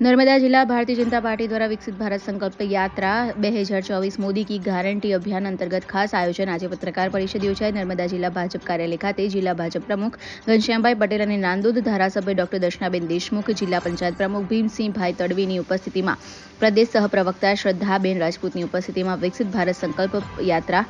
નર્મદા જિલ્લા ભારતીય જનતા પાર્ટી દ્વારા વિકસિત ભારત સંકલ્પ યાત્રા બે હજાર ચોવીસ મોદી કી ગારંટી અભિયાન અંતર્ગત ખાસ આયોજન આજે પત્રકાર પરિષદ યોજાઈ. નર્મદા જિલ્લા ભાજપ કાર્યાલય ખાતે જિલ્લા ભાજપ પ્રમુખ ઘનશ્યામભાઈ પટેલ અને નાંદોદ ધારાસભ્ય ડોક્ટર દર્શનાબેન દેશમુખ, જિલ્લા પંચાયત પ્રમુખ ભીમસિંહભાઈ તડવીની ઉપસ્થિતિમાં પ્રદેશ સહપ્રવક્તા શ્રદ્ધાબેન રાજપૂતની ઉપસ્થિતિમાં વિકસિત ભારત સંકલ્પ યાત્રા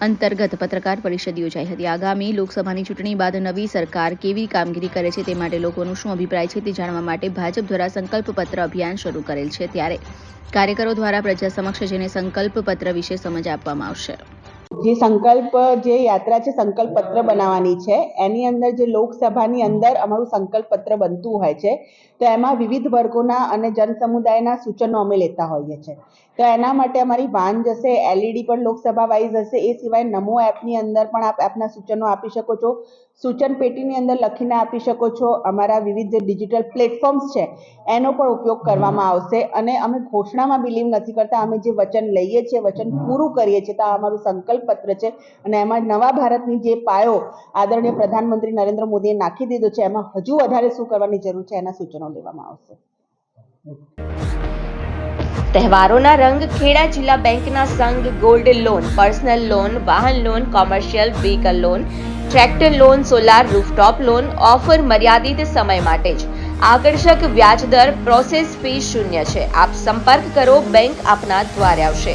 અંતર્ગત પત્રકાર પરિષદ યોજાઈ હતી. આગામી લોકસભાની ચૂંટણી બાદ નવી સરકાર કેવી કામગીરી કરે છે તે માટે લોકોનો શું અભિપ્રાય છે તે જાણવા માટે ભાજપ દ્વારા સંકલ્પ પત્ર અભિયાન શરૂ કરેલ છે. ત્યારે કાર્યકરો દ્વારા પ્રજા સમક્ષ જેને સંકલ્પ પત્ર વિશે સમજ આપવામાં આવશે. જે સંકલ્પ, જે યાત્રા છે સંકલ્પ પત્ર બનાવવાની છે, એની અંદર જે લોકસભાની અંદર અમારું સંકલ્પ પત્ર બનતું હોય છે, તો એમાં વિવિધ વર્ગોના અને જનસમુદાયના સૂચનો અમે લેતા હોઈએ છીએ તો એના માટે અમારી વાન જશે, એલઈડી પણ લોકસભા વાઇઝ હશે, એ સિવાય નમો એપની અંદર પણ આપ આપના સૂચનો આપી શકો છો. સૂચન પેટીની અંદર લખીને આપી શકો છો. અમારા વિવિધ ડિજિટલ પ્લેટફોર્મ્સ છે, એનો પણ ઉપયોગ કરવામાં આવશે. અને અમે ઘોષણામાં બિલીવ નથી કરતા. અમે જે વચન લઈએ છીએ, વચન પૂરું કરીએ છીએ, તો અમારું સંકલ્પ પત્ર છે. અને એમાં નવા ભારતની જે પાયો આદરણીય પ્રધાનમંત્રી નરેન્દ્ર મોદીએ નાખી દીધો છે, એમાં હજુ વધારે શું કરવાની જરૂર છે એના સૂચનો લેવામાં આવશે. તહેવારોના રંગ ખેડા જિલ્લા બેંકના સંઘ ગોલ્ડ લોન, પર્સનલ લોન, વાહન loan, commercial vehicle loan, tractor loan, solar rooftop loan, offer મર્યાદિત સમય માટે જ. આકર્ષક વ્યાજ દર પ્રોસેસ ફી શૂન્ય છે. આપ સંપર્ક કરો, બેંક આપના દ્વારે આવશે.